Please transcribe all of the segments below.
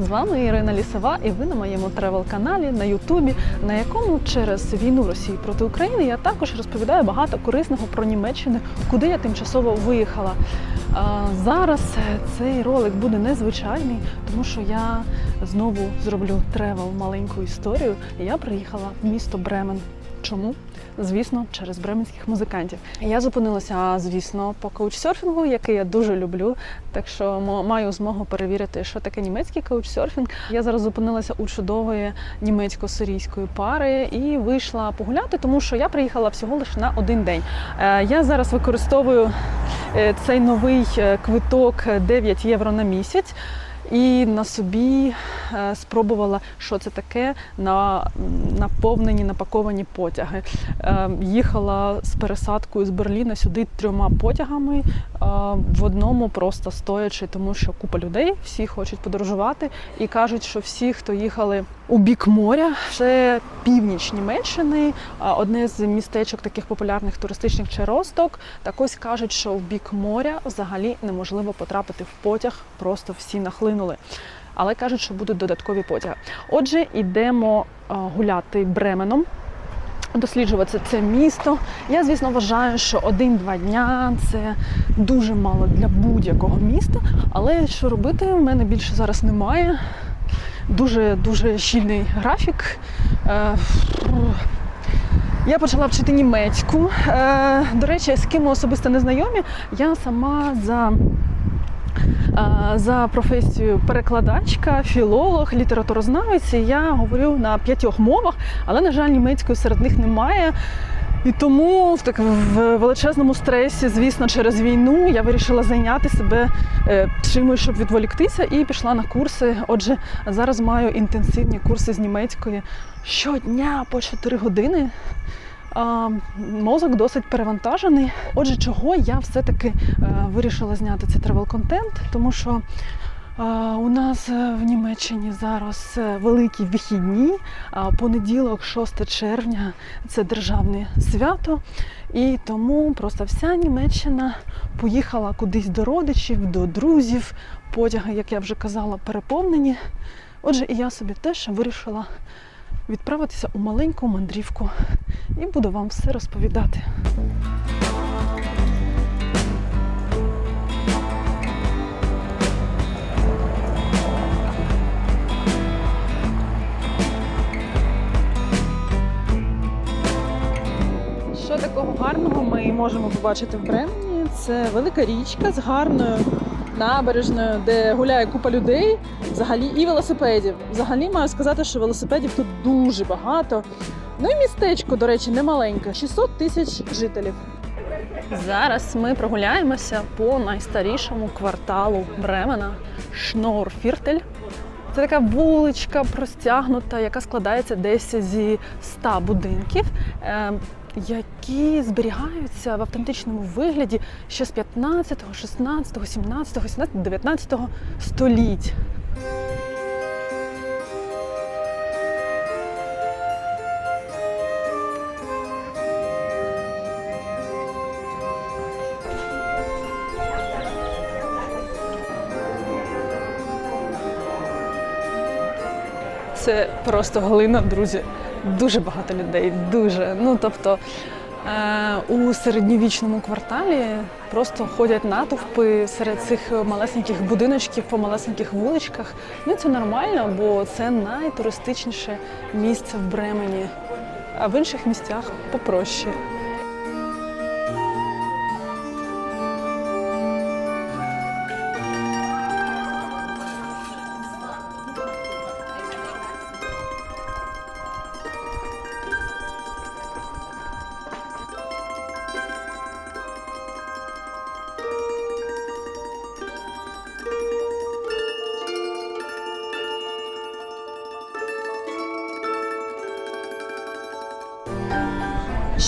З вами Ірина Лісова, і ви на моєму тревел-каналі на Ютубі, на якому через війну Росії проти України я також розповідаю багато корисного про Німеччину, куди я тимчасово виїхала. А, Зараз цей ролик буде незвичайний, тому що я знову зроблю тревел маленьку історію. Я приїхала в місто Бремен. Чому? Звісно, через бременських музикантів. Я зупинилася, звісно, по каучсерфінгу, який я дуже люблю. Так що маю змогу перевірити, що таке німецький каучсерфінг. Я зараз зупинилася у чудової німецько-сирійської пари і вийшла погуляти, тому що я приїхала всього лише на один день. Е, Я зараз використовую е, цей новий е, квиток 9 євро на місяць. І на собі е, спробувала, що це таке на наповнені, напаковані потяги. Е, їхала з пересадкою з Берліна сюди трьома потягами, е, в одному просто стоячи, тому що купа людей, всі хочуть подорожувати і кажуть, що всі, хто їхали у бік моря, це північ Німеччини, одне з містечок таких популярних туристичних чи Росток. Так ось кажуть, що в бік моря взагалі неможливо потрапити в потяг, просто всі нахлинули. Але кажуть, що будуть додаткові потяги. Отже, йдемо гуляти Бременом. Досліджувати це місто. Я, звісно, вважаю, що один-два дня це дуже мало для будь-якого міста. Але що робити, в мене більше зараз немає. Дуже дуже щільний графік. Е, я почала вчити німецьку. Е, До речі, з ким ми особисто не знайомі. Я сама за, е, за професією перекладачка, філолог, літературознавець. Я говорю на п'ятьох мовах, але, на жаль, німецької серед них немає. І тому в так в величезному стресі, звісно, через війну я вирішила зайняти себе е, чимось, щоб відволіктися, і пішла на курси. Отже, зараз маю інтенсивні курси з німецької щодня по 4 години. А, мозок досить перевантажений. Отже, чого я все-таки е, вирішила зняти цей тревел-контент, тому що у нас е, в Німеччині зараз е, великі вихідні. Понеділок, 6 червня, це державне свято. І тому просто вся Німеччина поїхала кудись до родичів, до друзів. Потяги, як я вже казала, переповнені. Отже, і я собі теж вирішила відправитися у маленьку мандрівку і буду вам все розповідати. Що такого гарного ми можемо побачити в Бремені? Це велика річка з гарною набережною, де гуляє купа людей, взагалі і велосипедів. Взагалі маю сказати, що велосипедів тут дуже багато. Ну і містечко, до речі, не маленьке 600 тисяч жителів. Зараз ми прогуляємося по найстарішому кварталу Бремена Шнорфіртель. Це така вуличка простягнута, яка складається десь зі 100 будинків, е, які зберігаються в автентичному вигляді ще з 15, 16, 17, 18, 19 століть. Це просто глина, друзі. Дуже багато людей, дуже. Ну тобто е, у середньовічному кварталі просто ходять натовпи серед цих малесеньких будиночків по малесеньких вуличках. Ну це нормально, бо це найтуристичніше місце в Бремені, а в інших місцях попроще.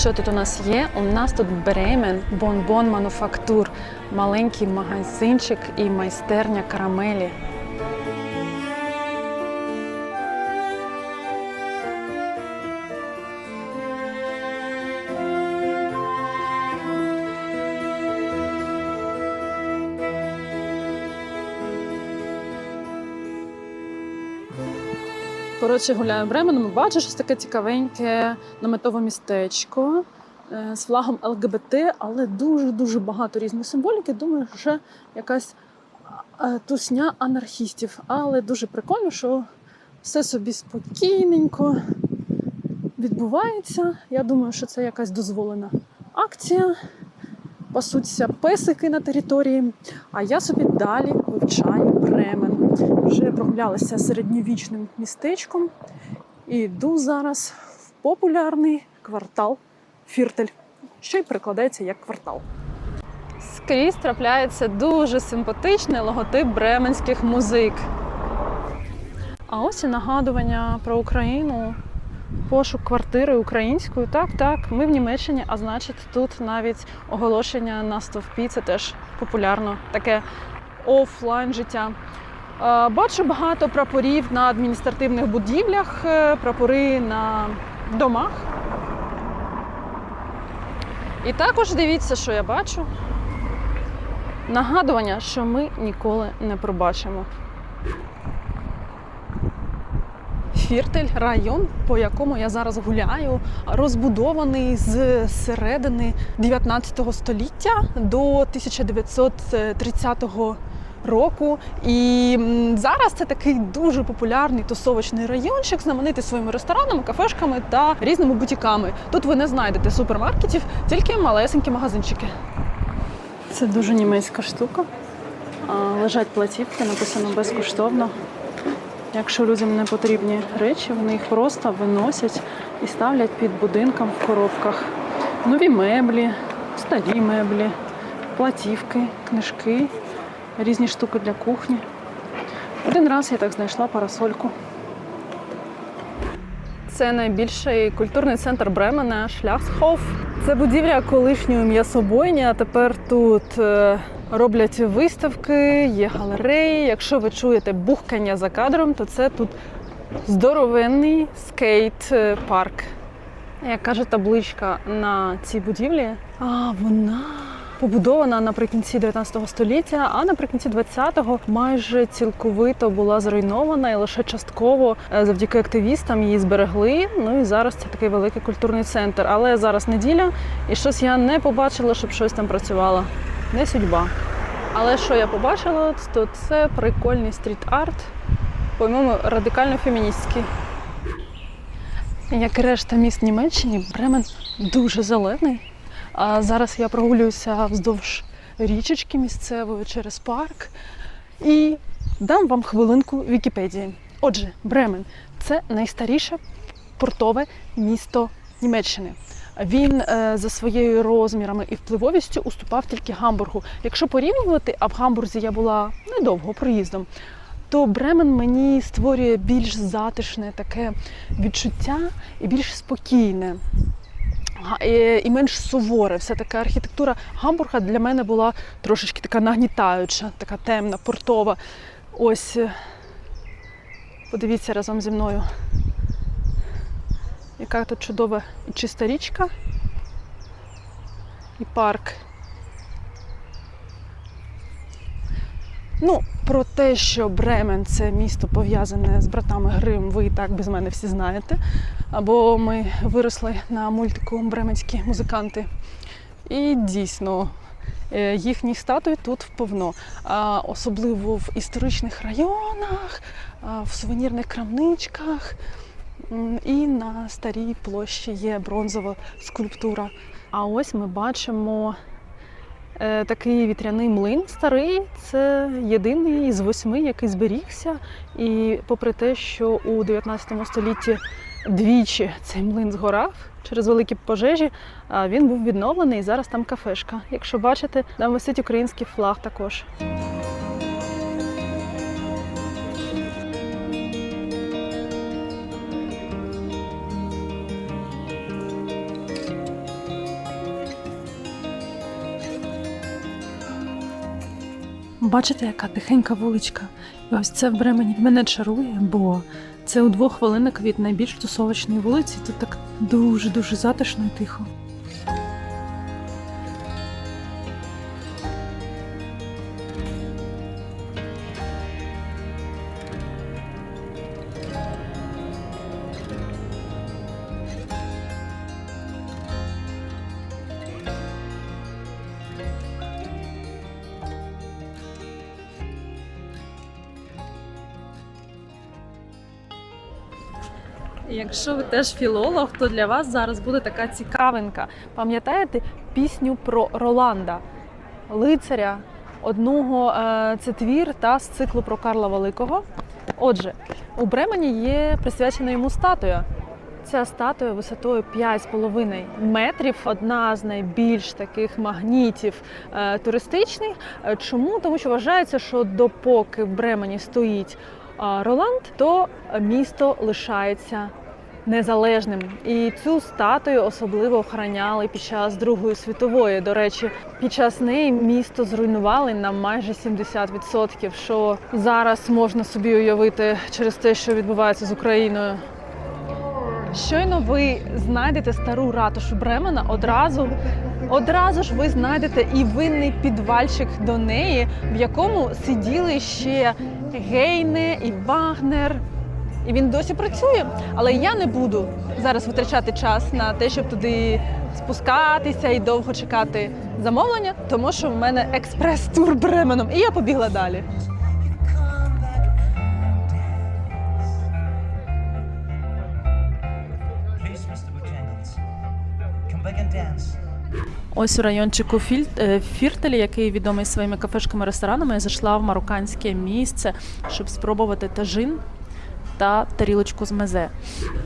Що тут у нас є? У нас тут Бремен, Бонбон Мануфактур, маленький магазинчик і майстерня карамелі. Коротше, гуляю Бременом, бачу щось таке цікавеньке наметове містечко е, з флагом ЛГБТ, але дуже-дуже багато різної символіки. Думаю, що якась е, тусня анархістів. Але дуже прикольно, що все собі спокійненько відбувається. Я думаю, що це якась дозволена акція. Пасуться песики на території, а я собі далі вивчаю Бремен. Вже прогулялася середньовічним містечком і йду зараз в популярний квартал Фіртель, що й перекладається як квартал. Скрізь трапляється дуже симпатичний логотип бременських музик. А ось і нагадування про Україну, пошук квартири української. Так, так, ми в Німеччині, а значить, тут навіть оголошення на стовпі це теж популярно, таке офлайн життя. Е, Бачу багато прапорів на адміністративних будівлях, е, прапори на домах. І також дивіться, що я бачу. Нагадування, що ми ніколи не пробачимо. Фіртель район, по якому я зараз гуляю, розбудований з середини 19 століття до 1930 року. І зараз це такий дуже популярний тусовочний райончик, знаменитий своїми ресторанами, кафешками та різними бутіками. Тут ви не знайдете супермаркетів, тільки малесенькі магазинчики. Це дуже німецька штука. Лежать платівки, написано безкоштовно. Якщо людям не потрібні речі, вони їх просто виносять і ставлять під будинком в коробках. Нові меблі, старі меблі, платівки, книжки, різні штуки для кухні. Один раз я так знайшла парасольку. Це найбільший культурний центр Бремена Шляхсхоф. Це будівля колишньої м'ясобойні, а тепер тут е, роблять виставки, є галереї. Якщо ви чуєте бухкання за кадром, то це тут здоровенний скейт-парк. Як каже табличка на цій будівлі, а вона побудована наприкінці 19 століття, а наприкінці 20-го майже цілковито була зруйнована і лише частково е, завдяки активістам її зберегли. Ну і зараз це такий великий культурний центр. Але зараз неділя, і щось я не побачила, щоб щось там працювало. Не судьба. Але що я побачила, то це прикольний стріт-арт, по-моєму, радикально феміністський. Як решта міст Німеччини, Бремен дуже зелений. А зараз я прогулююся вздовж річечки місцевої через парк і дам вам хвилинку Вікіпедії. Отже, Бремен це найстаріше портове місто Німеччини. Він е, за своєю розмірами і впливовістю уступав тільки Гамбургу. Якщо порівнювати, а в Гамбурзі я була недовго проїздом, то Бремен мені створює більш затишне таке відчуття і більш спокійне. І- менш суворе. Все таки архітектура Гамбурга для мене була трошечки така нагнітаюча, така темна, портова. Ось е, подивіться разом зі мною. Яка тут чудова і чиста річка і парк. Ну, про те, що Бремен це місто пов'язане з братами Грим, ви і так без мене всі знаєте. Або ми виросли на мультику Бременські музиканти. І дійсно, е, їхні статуї тут повно. А Особливо в історичних районах, в сувенірних крамничках. І на старій площі є бронзова скульптура. А ось ми бачимо такий вітряний млин старий. Це єдиний із восьми, який зберігся. І попри те, що у 19 столітті двічі цей млин згорав через великі пожежі, він був відновлений і зараз там кафешка. Якщо бачите, там висить український флаг також. Бачите, яка тихенька вуличка. І ось це в Бремені мене чарує, бо це у двох хвилинок від найбільш тусовочної вулиці. Тут так дуже-дуже затишно і тихо. Якщо ви теж філолог, то для вас зараз буде така цікавинка. Пам'ятаєте пісню про Роланда, лицаря одного е, це твір та з циклу про Карла Великого. Отже, у Бремені є присвячена йому статуя. Ця статуя висотою 5,5 метрів, одна з найбільш таких магнітів е, туристичних. Е, Чому? Тому що вважається, що допоки в Бремені стоїть Роланд, то місто лишається незалежним. І цю статую особливо охороняли під час Другої світової. До речі, під час неї місто зруйнували на майже 70%, що зараз можна собі уявити через те, що відбувається з Україною. Щойно ви знайдете стару ратушу Бремена, одразу, одразу ж ви знайдете і винний підвальчик до неї, в якому сиділи ще Гейне і Вагнер. І він досі працює. Але я не буду зараз витрачати час на те, щоб туди спускатися і довго чекати замовлення, тому що в мене експрес-тур Бременом, і я побігла далі. Ось у райончику Філь... е, Фіртелі, який відомий своїми кафешками ресторанами, я зайшла в марокканське місце, щоб спробувати тажин та тарілочку з мезе.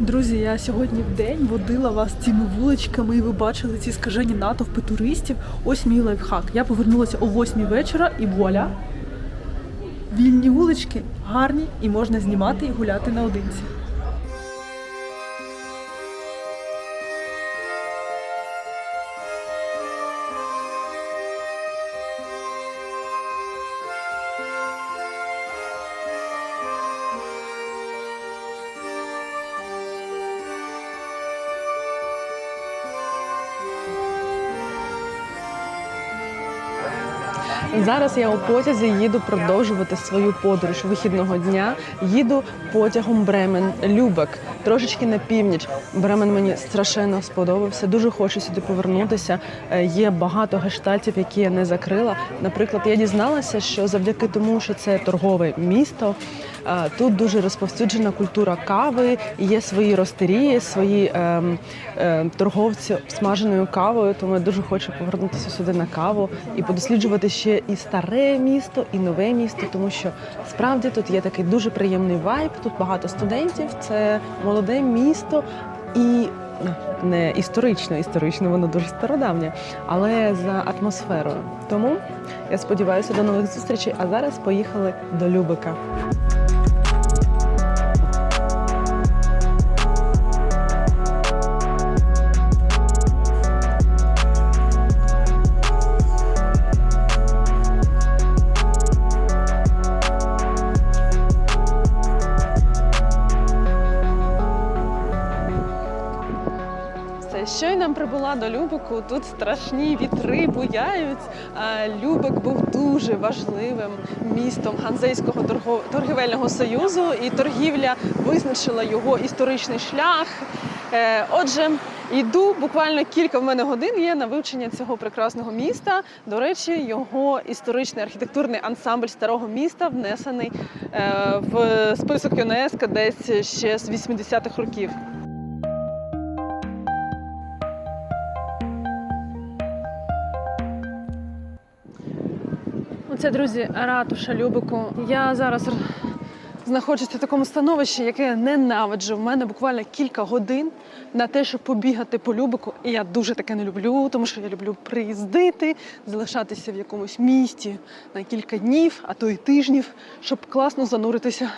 Друзі, я сьогодні в день водила вас цими вуличками, і ви бачили ці скажені натовпи туристів. Ось мій лайфхак. Я повернулася о 8 вечора і вуаля. Вільні вулички гарні і можна знімати і гуляти наодинці. Зараз я у потязі їду продовжувати свою подорож вихідного дня. Їду потягом Бремен Любек, трошечки на північ. Бремен мені страшенно сподобався. Дуже хочу сюди повернутися. Е, Є багато гештальтів, які я не закрила. Наприклад, я дізналася, що завдяки тому, що це торгове місто. е, Тут дуже розповсюджена культура кави, є свої ростерії, свої ем, е, торговці смаженою кавою. Тому я дуже хочу повернутися сюди на каву і подосліджувати ще і старе місто, і нове місто, тому що справді тут є такий дуже приємний вайб. Тут багато студентів. Це молоде місто і. ну, Не історично, історично воно дуже стародавнє, але за атмосферою. Тому я сподіваюся до нових зустрічей. А зараз поїхали до Любика. Прибула до Любеку. Тут страшні вітри буяють. А Любек був дуже важливим містом Ганзейського торгівельного союзу, і торгівля визначила його історичний шлях. Е, Отже, йду буквально кілька в мене годин є на вивчення цього прекрасного міста. До речі, його історичний архітектурний ансамбль старого міста внесений е, в список ЮНЕСКО десь ще з 80-х років. Оце, друзі, ратуша Любику. Я зараз знаходжуся в такому становищі, яке я ненавиджу. В мене буквально кілька годин на те, щоб побігати по Любику. І я дуже таке не люблю, тому що я люблю приїздити, залишатися в якомусь місті на кілька днів, а то й тижнів, щоб класно зануритися.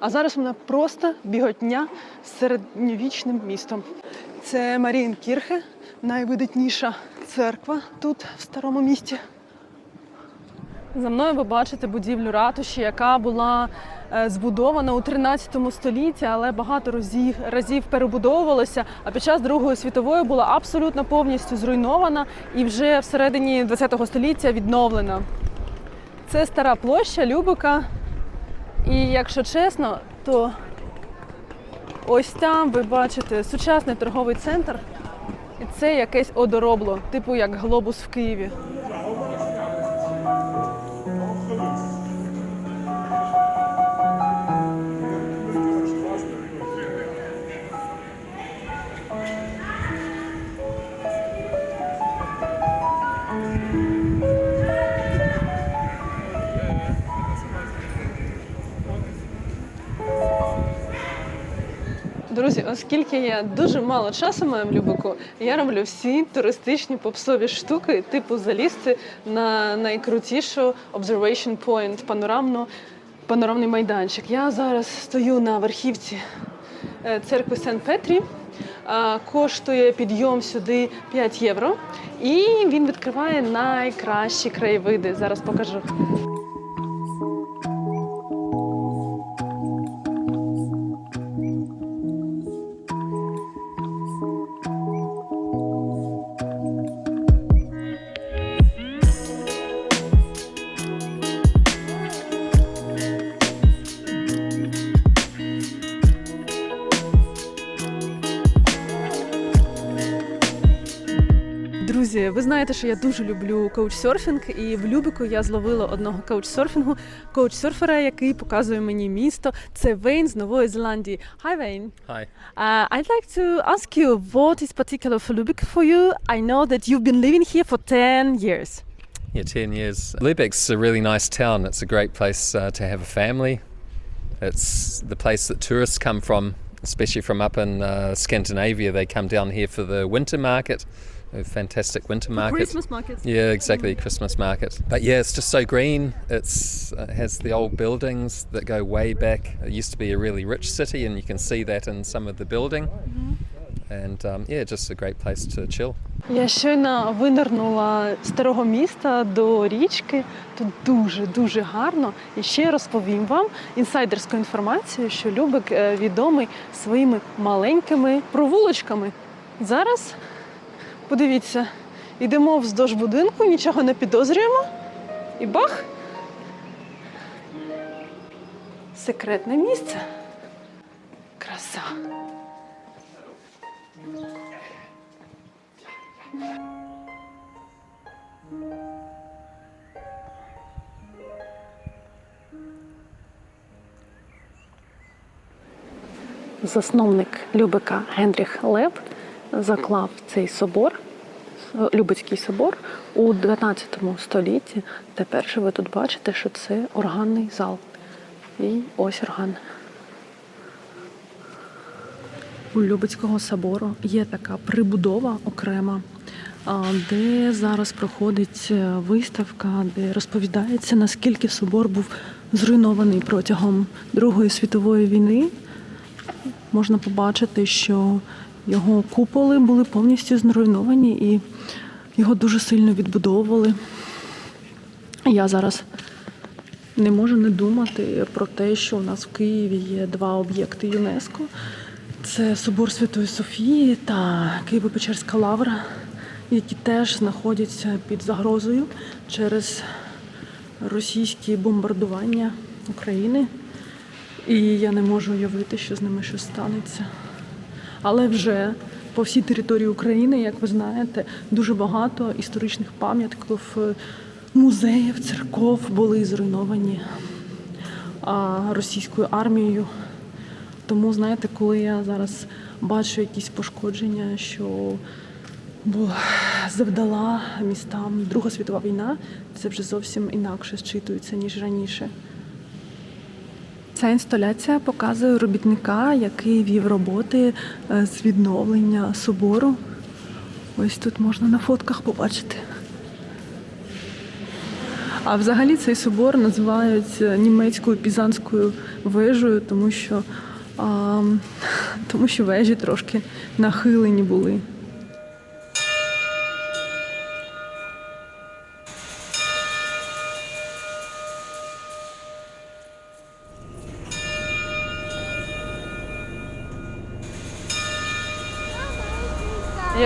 А зараз мене просто біготня з середньовічним містом. Це Маріїнкірхе, найвидатніша церква тут, в старому місті. За мною ви бачите будівлю ратуші, яка була е, збудована у 13 столітті, але багато разів, перебудовувалася. А під час Другої світової була абсолютно повністю зруйнована і вже всередині 20 століття відновлена. Це стара площа Любика. І якщо чесно, то ось там ви бачите сучасний торговий центр. І це якесь одоробло, типу як глобус в Києві. Оскільки я дуже мало часу маю Любику, я роблю всі туристичні попсові штуки, типу залізти на найкрутішу observation point, панорамну, панорамний майданчик. Я зараз стою на верхівці е, церкви Сен-Петрі. А, Коштує підйом сюди 5 євро, і він відкриває найкращі краєвиди. Зараз покажу. що я дуже люблю коучсерфінг, і в Любику я зловила одного коучсерфінгу, коучсерфера, який показує мені місто. Це Вейн з Нової Зеландії. Hi Wayne. Hi. Uh, I'd like to ask you what is particular for Lübeck for you. I know that you've been living here for 10 years. Yeah, 10 years. Lübeck's a really nice town. It's a great place uh, to have a family. It's the place that tourists come from, especially from up in uh, Scandinavia. They come down here for the winter market, a fantastic winter market. Christmas market. Yeah, exactly, Christmas market. But yeah, it's just so green. It's uh, has the old buildings that go way back. It used to be a really rich city, and you can see that in some of the building. And um, yeah, just a great place to chill. Я щойно винирнула з старого міста до річки. Тут дуже дуже гарно. І ще розповім вам інсайдерську інформацію, що Любик е, відомий своїми маленькими провулочками. Зараз подивіться, йдемо вздовж будинку, нічого не підозрюємо. І бах! Секретне місце. Краса. засновник Любика Генріх Лев заклав цей собор, Любецький собор, у 19 столітті. Тепер же ви тут бачите, що це органний зал. І ось орган. У Любецького собору є така прибудова окрема, де зараз проходить е, виставка, де розповідається, наскільки собор був зруйнований протягом Другої світової війни можна побачити, що його куполи були повністю зруйновані і його дуже сильно відбудовували. Я зараз не можу не думати про те, що у нас в Києві є два об'єкти ЮНЕСКО. Це собор Святої Софії та Києво-Печерська лавра, які теж знаходяться під загрозою через російські бомбардування України. І я не можу уявити, що з ними щось станеться. Але вже по всій території України, як ви знаєте, дуже багато історичних пам'ятків, е, музеїв, церков були зруйновані російською армією. Тому, знаєте, коли я зараз бачу якісь пошкодження, що завдала містам Друга світова війна, це вже зовсім інакше зчитується, ніж раніше. Ця інсталяція показує робітника, який вів роботи е, з відновлення собору. Ось тут можна на фотках побачити. А взагалі цей собор називають е, німецькою пізанською вежею, тому що, а, тому що вежі трошки нахилені були.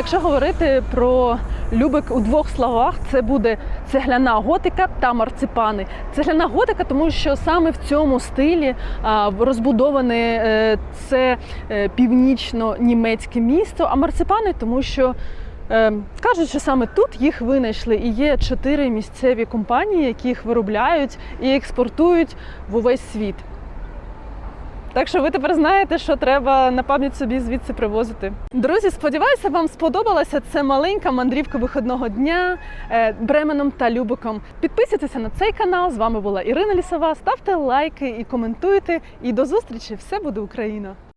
Якщо говорити про Любик у двох словах, це буде цегляна готика та марципани. Цегляна готика, тому що саме в цьому стилі розбудоване е, це е, північно-німецьке місто, а марципани, тому що е, кажуть, що саме тут їх винайшли, і є чотири місцеві компанії, які їх виробляють і експортують в увесь світ. Так що ви тепер знаєте, що треба на пам'ять собі звідси привозити. Друзі, сподіваюся, вам сподобалася ця маленька мандрівка виходного дня е, Бременом та Любиком. Підписуйтеся на цей канал. З вами була Ірина Лісова. Ставте лайки і коментуйте. І до зустрічі! Все буде Україна!